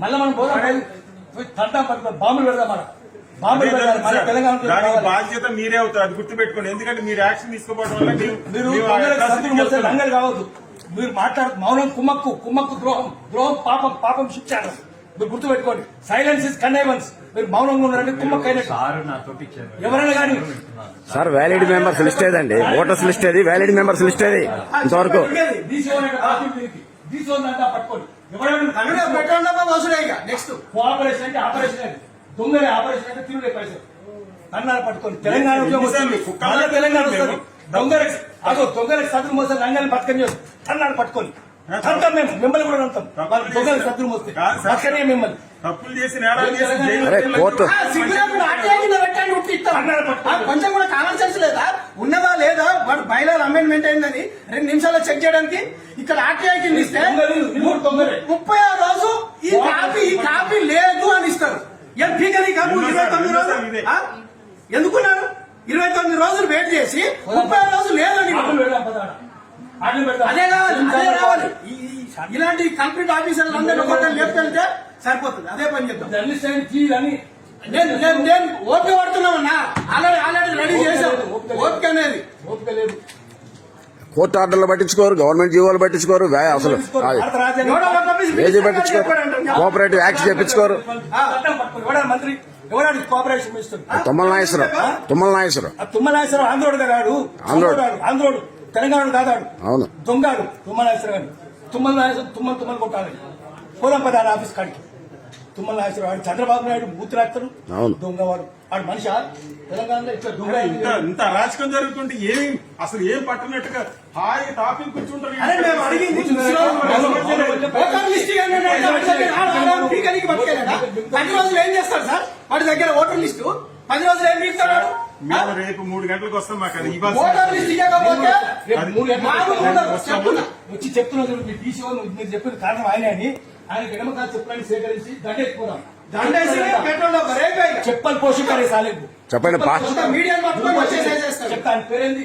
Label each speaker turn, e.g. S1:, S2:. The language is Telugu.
S1: మళ్ళీ మనం పోదాం బాంబులు పెడదాం మన.
S2: బాధ్యత మీరే అవుతారు అది గుర్తుపెట్టుకోండి. ఎందుకంటే మీరు యాక్షన్ తీసుకోవడం వల్ల
S1: మీరు. లంగలు కావద్దు. మీరు మాట్లాడు మౌనం కుమ్మక్కు కుమ్మక్కు ద్రోహం ద్రోహం పాపం పాపం శిక్షాను మీరు గుర్తుపెట్టుకోండి. సైలెన్స్ ఇస్ కన్నైవన్స్ మీరు మౌనంగా ఉన్నారంటే కుమ్మక్కు. ఎవరైనా కానీ
S3: సార్ వ్యాలిడ్ మెంబర్స్ లిస్ట్ ఏదండి? ఓటర్స్ లిస్ట్ ఏది? వ్యాలిడ్ మెంబర్స్ లిస్ట్ ఏది? ఇంతవరకు
S1: పట్టుకోండి.
S4: పెట్రోల్ డబ్బా వసూలే ఇక. నెక్స్ట్
S1: కోఆపరేషన్ అంటే ఆపరేషన్ అది దొంగలే ఆపరేషన్ అంటే పైసలు. పట్టుకోండి తెలంగాణ ఉద్యోగం తెలంగాణ
S2: మేము-
S1: వస్తుంది దొంగలకు అదో దొంగలకు మోసం బతకని పట్టుకొని. అంటాం మేము మిమ్మల్ని కూడా అంటాం. దొంగలకు మోస్తే. బతకనే మిమ్మల్ని.
S2: తప్పులు చేసి నేరాలు
S4: పెట్టండి. కొంచెం కూడా కామన్ సెన్స్ లేదా? ఉన్నదా లేదా? వాడు బయలు అమెండ్మెంట్ అయిందని రెండు నిమిషాల్లో చెక్ చేయడానికి ఇక్కడ ఆర్టీఐ కింద ఇస్తే. ముప్పై ఆరు రోజు ఈ కాపీ ఈ కాపీ లేదు అని ఇస్తారు. ఏం పీకని కాపీ? ఇరవై తొమ్మిది రోజులు? ఇరవై తొమ్మిది రోజులు వెయిట్ చేసి ముప్పై ఆరు రోజులు లేదని అదే కావాలి అదే రావాలి ఇలాంటి కంప్లీట్ ఆఫీసర్లు అందరూ ఒకటి లేపుకెళ్తే సరిపోతుంది. అదే పని చెప్తాం నేను నేను ఓపిక పడుతున్నామన్నా.
S3: కోర్టు ఆర్డర్లు పట్టించుకోరు గవర్నమెంట్ జీవోలు పట్టించుకోరు అసలు
S4: మినిస్టర్
S3: పట్టించుకోరు. కోఆపరేటివ్ యాక్ట్ చేపించుకోరు తుమ్మల నాగేశ్వరరావు తుమ్మల నాగేశ్వరరావు
S1: ఆ తుమ్మలాశ్వరం ఆంధ్రోడు కాడు
S3: ఆంధ్రోడు.
S1: ఆంధ్రోడు తెలంగాణ కాదాడు
S3: అవును
S1: దొంగాడు తుమ్మలాశ్వరం గారు తుమ్మల నాగేశ్వరం తుమ్మలు తుమ్మలు కొట్టాలి పోదాం పదాడు ఆఫీస్ కాడికి తుమ్మల నాగేశ్వరం వాడు చంద్రబాబు నాయుడు బూత్ రాస్తాడు
S3: అవును.
S1: దొంగవాడు. వాడు మనిషి తెలంగాణలో ఇట్లా దొంగ
S2: ఇంత ఇంత అరాచకం జరుగుతుంటే ఏం అసలు ఏం పట్టినట్టుగా హాయి టాపిక్ కూర్చుంటారు
S4: అరే మేము అడిగింది ఓటర్ లిస్ట్? పది రోజులు ఏం చేస్తాడు సార్? వాడి దగ్గర ఓటర్ లిస్టు. పది రోజులు ఏం పీకుతాడు
S2: మేము రేపు మూడు గంటలకు వస్తాం మాకు అది
S4: ఉండదు. చెప్తున్నా.
S1: వచ్చి చెప్తున్నా చూడు, మీ టీసీ వాళ్ళు మీరు చెప్పిన కారణం ఆయనే అని. ఆయన ఎడమకాలు చెప్పడానికి సేకరించి
S4: రేపే ఇక.
S1: చెప్పని పోషకాలు సాలేదు
S3: చెప్పండి
S4: మీడియా పట్టుకొని వచ్చేసేసేస్తాడు
S1: చెప్తా ఆయన పేరేంది?